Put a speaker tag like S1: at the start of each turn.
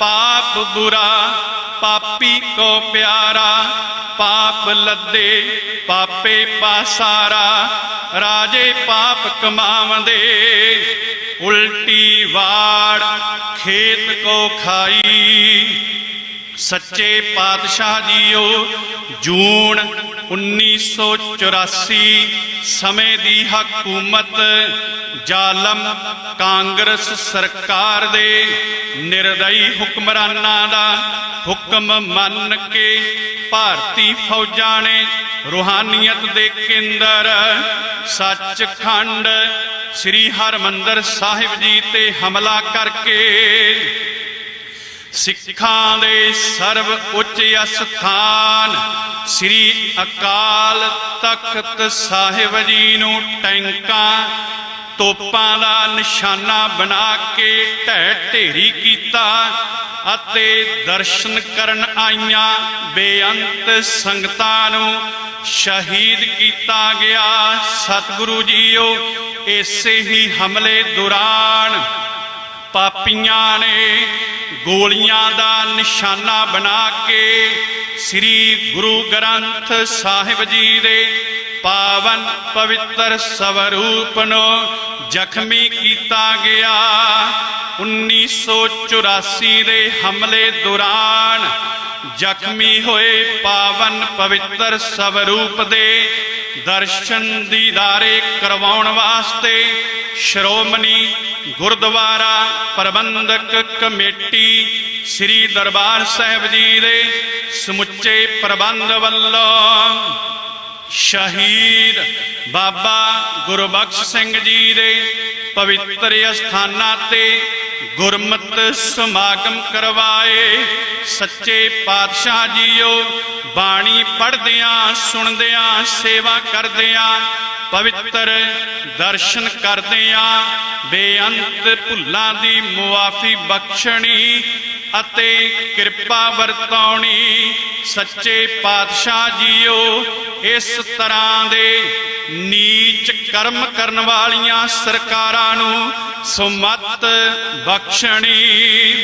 S1: ਪਾਪ ਬੁਰਾ, ਪਾਪੀ ਕੋ ਪਿਆਰਾ, ਪਾਪ ਲੱਦੇ, ਪਾਪੇ ਪਾਸਾਰਾ, ਰਾਜੇ ਪਾਪ ਕਮਾਵੰਦੇ। ਉਲਟੀ ਵਾੜ ਖੇਤ ਕੋ ਖਾਈ। ਸੱਚੇ ਪਾਤਸ਼ਾਹ ਜੀਓ ਜੂਨ 1984 ਸਮੇਂ ਦੀ ਹਕੂਮਤ ਜ਼ਾਲਮ ਕਾਂਗਰਸ ਸਰਕਾਰ ਦੇ ਨਿਰਦਈ ਹੁਕਮਰਾਨਾਂ ਦਾ ਹੁਕਮ ਮੰਨ ਕੇ ਭਾਰਤੀ ਫੌਜਾਂ ਨੇ ਰੂਹਾਨੀਅਤ ਦੇ ਕੇਂਦਰ ਸੱਚਖੰਡ ਸ੍ਰੀ ਹਰਮੰਦਰ ਸਾਹਿਬ ਜੀ ਤੇ ਹਮਲਾ ਕਰਕੇ ਸਿੱਖਾਂ ਦੇ ਸਰਵ ਉੱਚ ਅਸਥਾਨ, ਸ੍ਰੀ ਅਕਾਲ ਤਖਤ ਸਾਹਿਬ ਜੀ ਨੂੰ ਟੈਂਕਾਂ, ਤੋਪਾਂ ਦਾ ਨਿਸ਼ਾਨਾ ਬਣਾ ਕੇ ਢਹਿ ਢੇਰੀ ਕੀਤਾ ਅਤੇ ਦਰਸ਼ਨ ਕਰਨ ਆਈਆਂ ਬੇਅੰਤ ਸੰਗਤਾਂ ਨੂੰ ਸ਼ਹੀਦ ਕੀਤਾ ਗਿਆ। ਸਤਿਗੁਰੂ ਜੀਓ, ਇਸੇ ਹੀ ਹਮਲੇ ਦੌਰਾਨ ਪਾਪੀਆਂ ਨੇ ਗੋਲੀਆਂ ਦਾ ਨਿਸ਼ਾਨਾ ਬਣਾ ਕੇ ਸ੍ਰੀ ਗੁਰੂ ਗ੍ਰੰਥ ਸਾਹਿਬ ਜੀ ਦੇ ਪਾਵਨ ਪਵਿੱਤਰ ਸਵਰੂਪ ਨੂੰ ਜ਼ਖਮੀ ਕੀਤਾ ਗਿਆ। 1984 ਦੇ ਹਮਲੇ ਦੌਰਾਨ ਜ਼ਖਮੀ ਹੋਏ ਪਾਵਨ ਪਵਿੱਤਰ ਸਵਰੂਪ ਦੇ ਦਰਸ਼ਨ ਦੀਦਾਰੇ ਕਰਵਾਉਣ ਵਾਸਤੇ ਸ਼੍ਰੋਮਣੀ ਗੁਰਦੁਆਰਾ ਪ੍ਰਬੰਧਕ ਕਮੇਟੀ ਸ੍ਰੀ ਦਰਬਾਰ ਸਾਹਿਬ ਜੀ ਦੇ ਸਮੁੱਚੇ ਪ੍ਰਬੰਧ ਵੱਲੋਂ ਸ਼ਹੀਦ ਬਾਬਾ ਗੁਰਬਖਸ਼ ਸਿੰਘ ਜੀ ਦੇ ਪਵਿੱਤਰ ਅਸਥਾਨਾਂ ਤੇ ਗੁਰਮਤਿ ਸਮਾਗਮ ਕਰਵਾਏ। ਸੱਚੇ ਪਾਤਸ਼ਾਹ ਜੀਓ, ਬਾਣੀ ਪੜਦਿਆਂ ਸੁਣਦਿਆਂ, ਸੇਵਾ ਕਰਦਿਆਂ ਪਵਿੱਤਰ ਦਰਸ਼ਨ ਕਰਦਿਆਂ ਬੇਅੰਤ ਭੁੱਲਾਂ ਦੀ ਮੁਆਫੀ ਬਖਸ਼ਣੀ ਅਤੇ ਕਿਰਪਾ ਵਰਤਾਉਣੀ। ਸੱਚੇ ਪਾਤਸ਼ਾਹ ਜੀਓ, ਇਸ ਤਰ੍ਹਾਂ ਦੇ ਨੀਚ ਕਰਮ ਕਰਨ ਵਾਲੀਆਂ ਸਰਕਾਰਾਂ ਨੂੰ ਸੁਮਤ ਬਖਸ਼ਣੀ।